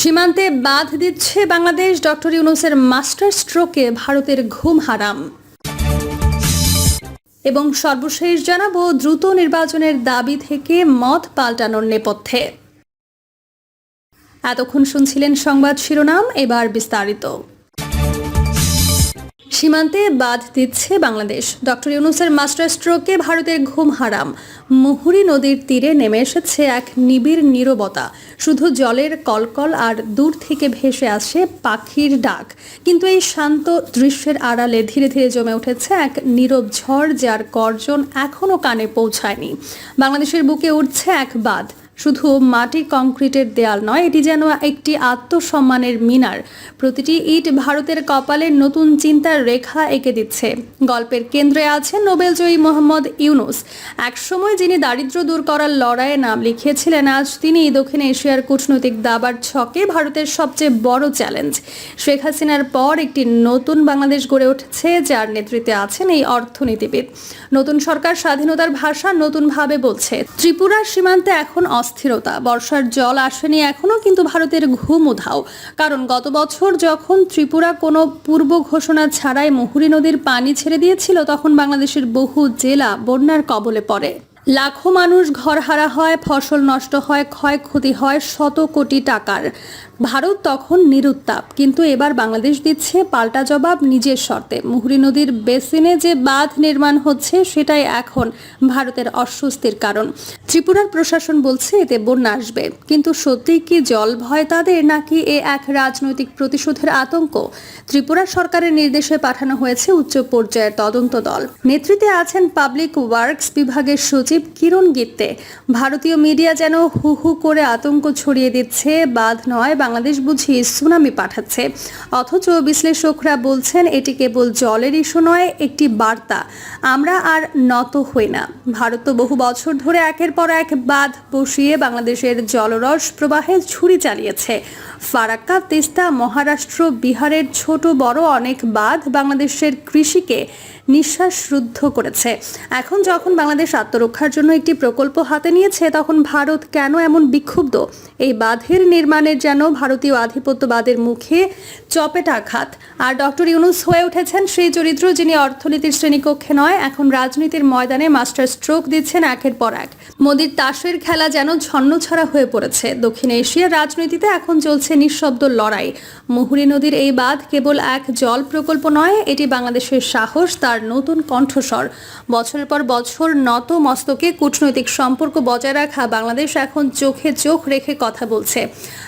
সীমান্তে বাধ দিচ্ছে বাংলাদেশ ডক্টর ইউনুসের মাস্টার স্ট্রোকে ভারতের ঘুম হারাম। এবং সর্বশেষ জানাব, দ্রুত নির্বাচনের দাবি থেকে মত পাল্টানোর নেপথ্যে। এতক্ষণ শুনছিলেন সংবাদ শিরোনাম, এবার বিস্তারিত। সীমান্তে বাঁধ দিচ্ছে বাংলাদেশ। ডক্টর ইউনুসের মাস্টার স্ট্রোকে ভারতের ঘুম হারাম। মুহুরী নদীর তীরে নেমে এসেছে এক নিবিড় নীরবতা। শুধু জলের কলকল আর দূর থেকে ভেসে আসে পাখির ডাক। কিন্তু এই শান্ত দৃশ্যের আড়ালে ধীরে ধীরে জমে উঠেছে এক নীরব ঝড়, যার গর্জন এখনও কানে পৌঁছায়নি। বাংলাদেশের বুকে উঠছে এক বাঁধ। শুধু মাটি কংক্রিটের দেয়াল নয়, এটি যেন একটি আত্মসম্মানের মিনার। প্রতিটি ইট ভারতের কপালের নতুন চিন্তার রেখা এঁকে দিচ্ছে। গল্পের কেন্দ্রে আছেন নোবেলজয়ী মোহাম্মদ ইউনুস। একসময় যিনি দারিদ্র দূর করার লড়াইয়ে নাম লিখিয়েছিলেন, আজ তিনি দক্ষিণ এশিয়ার কূটনৈতিক দাবার ছকে ভারতের সবচেয়ে বড় চ্যালেঞ্জ। শেখ হাসিনার পর একটি নতুন বাংলাদেশ গড়ে উঠেছে, যার নেতৃত্বে আছেন এই অর্থনীতিবিদ। নতুন সরকার স্বাধীনতার ভাষা নতুনভাবে বলছে। ত্রিপুরার সীমান্তে এখন অস্থিরতা। বর্ষার জল আসেনি এখনও কিন্তু ভারতের ঘুম উধাও। কারণ গত বছর যখন ত্রিপুরা কোনো পূর্ব ঘোষণা ছাড়াই মুহুরী নদীর পানি ছেড়ে দিয়েছিল, তখন বাংলাদেশের বহু জেলা বন্যার কবলে পড়ে। লাখো মানুষ ঘরহারা হয়, ফসল নষ্ট হয়, ক্ষয়ক্ষতি হয় শত কোটি টাকার। ভারত তখন নিরুত্তাপ, কিন্তু এবার বাংলাদেশ দিচ্ছে পাল্টা জবাব নিজের শর্তে। মুহুরী নদীর বেসিনে যে বাঁধ নির্মাণ হচ্ছে সেটাই এখন ভারতের অস্বস্তির কারণ। ত্রিপুরার প্রশাসন বলছে এতে বন্যা আসবে, কিন্তু সত্যি কি জল ভয় তাদের, নাকি এ এক রাজনৈতিক প্রতিশোধের আতঙ্ক? ত্রিপুরা সরকারের নির্দেশে পাঠানো হয়েছে উচ্চ পর্যায়ের তদন্ত দল। নেতৃত্বে আছেন পাবলিক ওয়ার্কস বিভাগের সচিব কিরণ গিত্তে। ভারতীয় মিডিয়া যেন হু হু করে আতঙ্ক ছড়িয়ে দিচ্ছে, বাঁধ নয় বাংলাদেশ বুঝি সুনামি পাঠাচ্ছে। অথচ বিশ্লেষকরা বলছেন, এটি কেবল জলের ইস্যু নয়, একটি বার্তা। আমরা আর নত হই না। ভারত তো বহু বছর ধরে একের পর এক বাঁধ বসিয়ে বাংলাদেশের জলরস প্রবাহে ছুরি চালিয়েছে। ফারাক্কা, তিস্তা, মহারাষ্ট্র, বিহারের ছোট বড় অনেক বাঁধ বাংলাদেশের কৃষিকে নিঃশ্বাস রুদ্ধ করেছে। এখন যখন বাংলাদেশ আত্মরক্ষার জন্য একটি প্রকল্প হাতে নিয়েছে, তখন ভারত কেন এমন বিক্ষুব্ধ? এই বাঁধের নির্মাণের যেন ভারতীয় আধিপত্যবাদের মুখে চপেটাঘাত আর ডক্টর ইউনুস হয়ে উঠেছেন সেই চরিত্র যিনি অর্থনীতির শ্রেণীকক্ষে নয়, এখন রাজনীতির ময়দানে মাস্টার স্ট্রোক দিচ্ছেন একের পর এক। মোদির তাসের খেলা যেন ছন্নছাড়া হয়ে পড়েছে। দক্ষিণ এশিয়ার রাজনীতিতে এখন চলছে নিঃশব্দ লড়াই। মুহুরী নদীর এই বাঁধ কেবল এক জল প্রকল্প নয়, এটি বাংলাদেশের সাহস, তার নতুন কণ্ঠস্বর। বছরের পর বছর নত মস্তকে কূটনৈতিক সম্পর্ক বজায় রাখা বাংলাদেশ এখন চোখে চোখ রেখে কথা বলছে।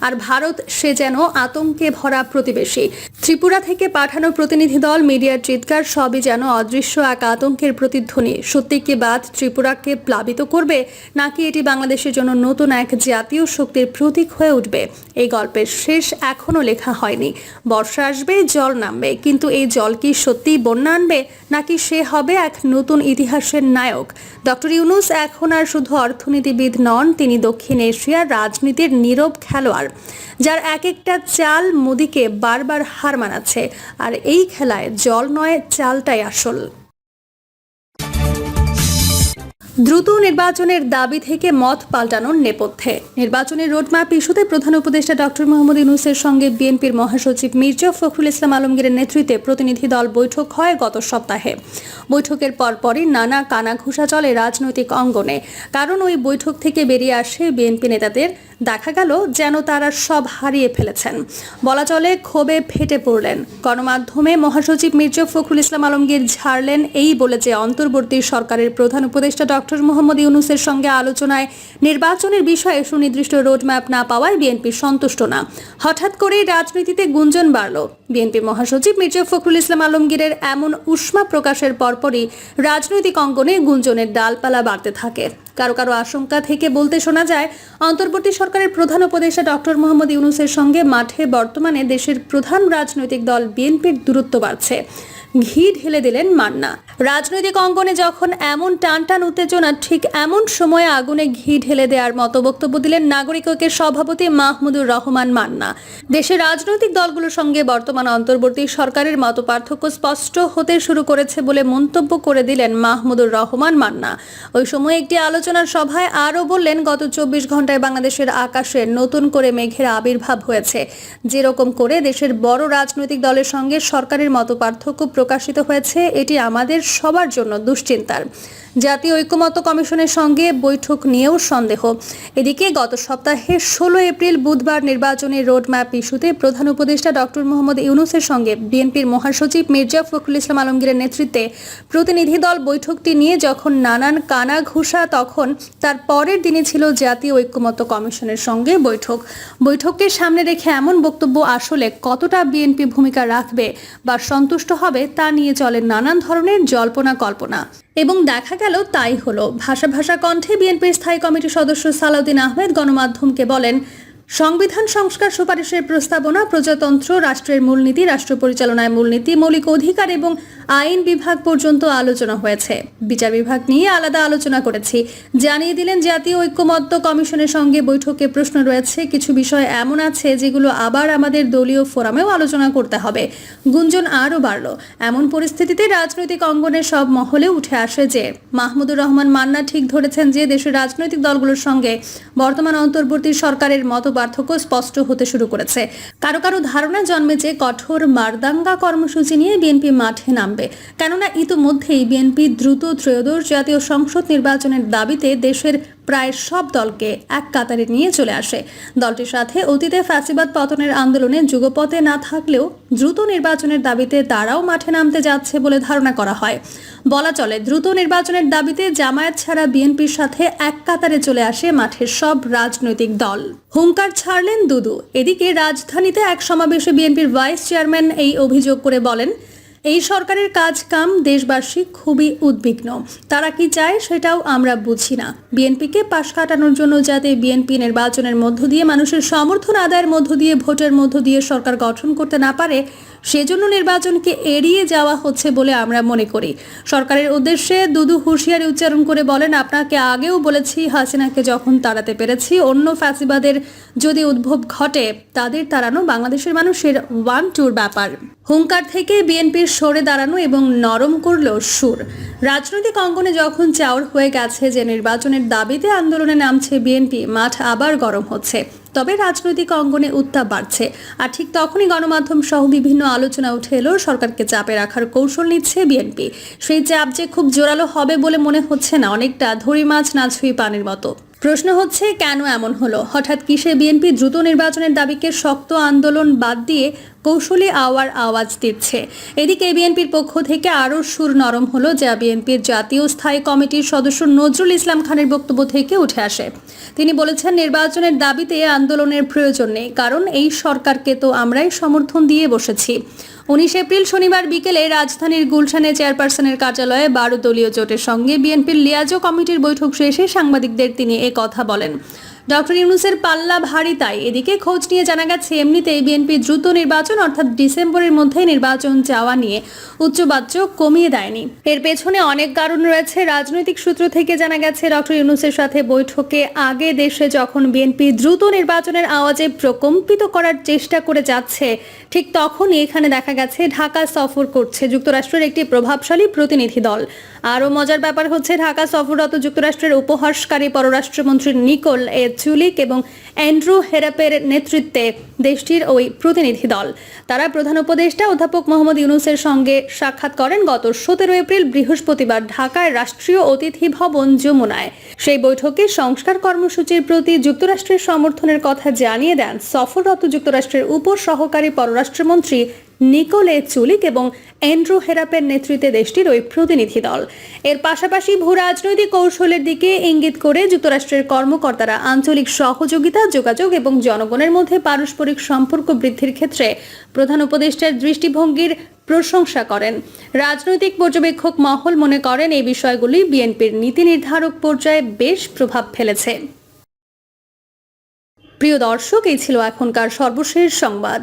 আর ভারত সে যেন আতঙ্কে ভরা প্রতিবেশী। ত্রিপুরা থেকে পাঠানো প্রতিনিধি দল মিডিয়ার চিৎকার, সবই যেন অদৃশ্য এক আতঙ্কের প্রতিধ্বনি। সত্যি কি বাদ ত্রিপুরাকে প্লাবিত করবে, নাকি এটি বাংলাদেশের জন্য নতুন এক জাতীয় শক্তির প্রতীক হয়ে উঠবে? এই গল্পের শেষ এখনও লেখা হয়নি। বর্ষা আসবে, জল নামবে, কিন্তু এই জল কি সত্যিই বন্যা আনবে নাকি সে হবে এক নতুন ইতিহাসের নায়ক? ডক্টর ইউনুস এখন আর শুধু অর্থনীতিবিদ নন, তিনি দক্ষিণ এশিয়ার রাজনীতির নীরব খেলোয়াড়, যার এক একটা চাল মোদিকে বারবার হার মানাচ্ছে। আর এই খেলায় জল নয়, চালটাই আসল। দ্রুত নির্বাচনের দাবি থেকে মত পাল্টানোর নেপথ্যে। নির্বাচনের রোডম্যাপ ইস্যুতে প্রধান উপদেষ্টা ডক্টর মোহাম্মদ ইউনুসের সঙ্গে বিএনপির মহাসচিব মির্জা ফখরুল ইসলাম আলমগীরের নেতৃত্বে প্রতিনিধি দল বৈঠক হয় গত সপ্তাহে। বৈঠকের পরপরই নানা কানাঘুষা চলে রাজনৈতিক অঙ্গনে। কারণ ওই বৈঠক থেকে বেরিয়ে আসে বিএনপি নেতাদের। দেখা গেল যেন তারা সব হারিয়ে ফেলেছেন। বলা চলে, ক্ষোভে ফেটে পড়লেন। গণমাধ্যমে মহাসচিব মির্জা ফখরুল ইসলাম আলমগীর ঝাড়লেন এই বলে যে অন্তর্বর্তী সরকারের প্রধান উপদেষ্টা ডক্টর মোহাম্মদ ইউনুসের সঙ্গে আলোচনায় নির্বাচনের বিষয়ে সুনির্দিষ্ট রোডম্যাপ না পাওয়ায় বিএনপি সন্তুষ্ট না। হঠাৎ করেই রাজনীতিতে গুঞ্জন বাড়ল। বিএনপি মহাসচিব মির্জা ফখরুল ইসলাম আলমগীরের এমন উষ্মা প্রকাশের পরপরই রাজনৈতিক অঙ্গনে গুঞ্জনের ডালপালা বাড়তে থাকে। কারও কারও আশঙ্কা থেকে বলতে শোনা যায়, অন্তর্বর্তী সরকারের প্রধান উপদেষ্টা ডক্টর মোহাম্মদ ইউনুসের সঙ্গে মাঠে বর্তমানে দেশের প্রধান রাজনৈতিক দল বিএনপির দূরত্ব বাড়ছে। ঘি ঢেলে দিলেন মান্না। রাজনৈতিক অঙ্গনে যখন এমন টান টান উত্তেজনা, ঠিক এমন সময়ে আগুনে ঘি ঢেলে দেওয়ার মতো বক্তব্য দিলেন নাগরিক ঐক্যের সভাপতি মাহমুদুর রহমান মান্না। দেশের রাজনৈতিক দলগুলোর সঙ্গে বর্তমান অন্তর্বর্তী সরকারের মতো পার্থক্য স্পষ্ট হতে শুরু করেছে বলে মন্তব্য করে দিলেন মাহমুদুর রহমান মান্না। ওই সময় একটি আলোচনার সভায় আরও বললেন, গত চব্বিশ ঘন্টায় বাংলাদেশের আকাশে নতুন করে মেঘের আবির্ভাব হয়েছে। যেরকম করে দেশের বড় রাজনৈতিক দলের সঙ্গে সরকারের মতো পার্থক্য প্রকাশিত হয়েছে, এটি আমাদের সবার জন্য দুশ্চিন্তার। জাতীয় ঐক্যমত্য কমিশনের সঙ্গে বৈঠক নিয়েও সন্দেহ। এদিকে গত সপ্তাহে ষোলো এপ্রিল বুধবার নির্বাচনী রোডম্যাপ ইস্যুতে প্রধান উপদেষ্টা ডক্টর মোহাম্মদ ইউনুসের সঙ্গে বিএনপির মহাসচিব মির্জা ফখরুল ইসলাম আলমগীরের নেতৃত্বে প্রতিনিধি দল বৈঠকটি নিয়ে যখন নানান কানা ঘুষা তখন তার পরের দিনে ছিল জাতীয় ঐক্যমত্য কমিশনের সঙ্গে বৈঠক। বৈঠককে সামনে রেখে এমন বক্তব্য আসলে কতটা বিএনপি ভূমিকা রাখবে বা সন্তুষ্ট হবে তা নিয়ে চলে নানান ধরনের জল্পনা কল্পনা। এবং দেখা গেল তাই হলো। ভাষা ভাষা কণ্ঠে বিএনপির স্থায়ী কমিটির সদস্য সালাউদ্দিন আহমেদ গণমাধ্যমকে বলেন সংবিধান সংস্কার সুপারিশের প্রস্তাবনা প্রজাতন্ত্র, রাষ্ট্রের মূলনীতি, রাষ্ট্র পরিচালনায় মূলনীতি, মৌলিক অধিকার এবং আইন বিভাগ পর্যন্ত আলোচনা হয়েছে। বিচার বিভাগ নিয়ে আলাদা আলোচনা করেছি। জানিয়ে দিলেন, জাতীয় ঐক্যমত্য কমিশনের সঙ্গে বৈঠকে প্রশ্ন রয়েছে, কিছু বিষয় এমন আছে যেগুলো আবার আমাদের দলীয় ফোরামেও আলোচনা করতে হবে। গুঞ্জন আরও বাড়ল। এমন পরিস্থিতিতে রাজনৈতিক অঙ্গনের সব মহলে উঠে আসে যে, মাহমুদুর রহমান মান্না ঠিক ধরেছেন যে, দেশের রাজনৈতিক দলগুলোর সঙ্গে বর্তমান অন্তর্বর্তী সরকারের মত পার্থক্য স্পষ্ট হতে শুরু করেছে। কারও কারও ধারণা জন্মে যে কঠোর মারদাঙ্গা কর্মসূচি নিয়ে বিএনপি মাঠে নামবে। কেননা ইতোমধ্যেই বিএনপি দ্রুত ত্রয়োদশ জাতীয় সংসদ নির্বাচনের দাবিতে দেশের প্রায় সব দলকে এক কাতারে নিয়ে চলে আসে। দলটির সাথে অতীতে ফ্যাসিবাদ পতনের আন্দোলনে যুগপথে না থাকলেও দ্রুত নির্বাচনের দাবিতে তারাও মাঠে নামতে যাচ্ছে বলে ধারণা করা হয়। বলা চলে, দ্রুত নির্বাচনের দাবিতে জামায়াত ছাড়া বিএনপির সাথে এক কাতারে চলে আসে মাঠের সব রাজনৈতিক দল। হুঙ্কার ছাড়লেন দুদু। এদিকে রাজধানীতে এক সমাবেশে বিএনপির ভাইস চেয়ারম্যান এই অভিযোগ করে বলেন এই সরকারের কাজ কাম দেশবাসী খুবই উদ্বিগ্ন। তারা কি চায় সেটাও আমরা বুঝি না। বিএনপিকে পাশ কাটানোর জন্য যাতে বিএনপি নির্বাচনের মধ্য দিয়ে মানুষের সমর্থন আদায়ের মধ্য দিয়ে, ভোটের মধ্য দিয়ে সরকার গঠন করতে না পারে সেজন্য নির্বাচনকে এড়িয়ে যাওয়া হচ্ছে বলে আমরা মনে করি। সরকারের উদ্দেশ্যে দুদু হুঁশিয়ারি উচ্চারণ করে বলেন, আপনাকে আগেও বলেছি হাসিনাকে যখন তাড়াতে পেরেছি, অন্য ফ্যাসিবাদের যদি উদ্ভব ঘটে, তাদের তাড়ানো বাংলাদেশের মানুষের ওয়ান টুর ব্যাপার। হুঙ্কার থেকে বিএনপির সরে দাঁড়ানো এবং নরম করল সুর। রাজনৈতিক অঙ্গনে যখন চাউর হয়ে গেছে যে নির্বাচনের দাবিতে আন্দোলনে নামছে বিএনপি, মাঠ আবার গরম হচ্ছে। তবে রাজনৈতিক অঙ্গনে উত্তাপ বাড়ছে। আর ঠিক তখনই গণমাধ্যম সহ বিভিন্ন আলোচনা উঠে এলো, সরকারকে চাপে রাখার কৌশল নিচ্ছে বিএনপি। সেই চাপ যে খুব জোরালো হবে বলে মনে হচ্ছে না, অনেকটা ধরি মাছ না ছুঁই পানির মতো। প্রশ্ন হচ্ছে, কেন এমন হলো? হঠাৎ কিসে বিএনপি দ্রুত নির্বাচনের দাবিকে শক্ত আন্দোলন বাদ দিয়ে কৌশলী আওয়ার আওয়াজ দিচ্ছে? এদিকে বিএনপির পক্ষ থেকে আরও সুর নরম হলো, যা বিএনপির জাতীয় স্থায়ী কমিটির সদস্য নজরুল ইসলাম খানের বক্তব্য থেকে উঠে আসে। তিনি বলেছেন, নির্বাচনের দাবিতে আন্দোলনের প্রয়োজন নেই, কারণ এই সরকারকে তো আমরাই সমর্থন দিয়ে বসেছি। উনিশ এপ্রিল শনিবার বিকেলে রাজধানীর গুলশানে চেয়ারপারসনের কার্যালয়ে বারো দলীয় জোটের সঙ্গে বিএনপির লিয়াজো কমিটির বৈঠক শেষে সাংবাদিকদের তিনি এ কথা বলেন। ডক্টর ইউনুসের পাল্লা ভারী তাই। এদিকে খোঁজ নিয়ে জানা গেছে, এমনিতেই বিএনপি দ্রুত নির্বাচন, অর্থাৎ ডিসেম্বরের মধ্যে নির্বাচন চাওয়া নিয়ে উচ্চবাচ্য কমিয়ে দেয়নি। এর পেছনে অনেক কারণ রয়েছে। রাজনৈতিক সূত্র থেকে জানা গেছে, ডক্টর ইউনুসের সাথে বৈঠকে আগে দেশে যখন বিএনপি দ্রুত নির্বাচনের আওয়াজে প্রকম্পিত করার চেষ্টা করে যাচ্ছে, ঠিক তখনই এখানে দেখা গেছে, ঢাকা সফর করছে যুক্তরাষ্ট্রের একটি প্রভাবশালী প্রতিনিধি দল। আরও মজার ব্যাপার হচ্ছে, ঢাকা সফররত যুক্তরাষ্ট্রের উপহাসকারী পররাষ্ট্রমন্ত্রী নিকোল এ চুলিক এবং অ্যান্ড্রু হেরাপের নেতৃত্বে দেশটির ওই প্রতিনিধি দল। তারা প্রধান উপদেষ্টা অধ্যাপক মোহাম্মদ ইউনুসের সঙ্গে সাক্ষাৎ করেন গত সতেরো এপ্রিল বৃহস্পতিবার ঢাকায় রাষ্ট্রীয় অতিথি ভবন যমুনায়। সেই বৈঠকে সংস্কার কর্মসূচির প্রতি যুক্তরাষ্ট্রের সমর্থনের কথা জানিয়ে দেন সফররত যুক্তরাষ্ট্রের উপ সহকারী পররাষ্ট্রমন্ত্রী নিকোলে চুলিক এবং অ্যান্ড্রু হেরাপের নেতৃত্বে দেশটির ওই প্রতিনিধি দল। এর পাশাপাশি ভূ রাজনৈতিক কৌশলের দিকে ইঙ্গিত করে যুক্তরাষ্ট্রের কর্মকর্তারা আঞ্চলিক সহযোগিতা, যোগাযোগ এবং জনগণের মধ্যে পারস্পরিক সম্পর্ক বৃদ্ধির ক্ষেত্রে প্রধান উপদেষ্টার দৃষ্টিভঙ্গির প্রশংসা করেন। রাজনৈতিক পর্যবেক্ষক মহল মনে করেন এই বিষয়গুলি বিএনপির নীতি নির্ধারক পর্যায়ে বেশ প্রভাব ফেলেছে। প্রিয় দর্শক, এই ছিল এখনকার সর্বশেষ সংবাদ।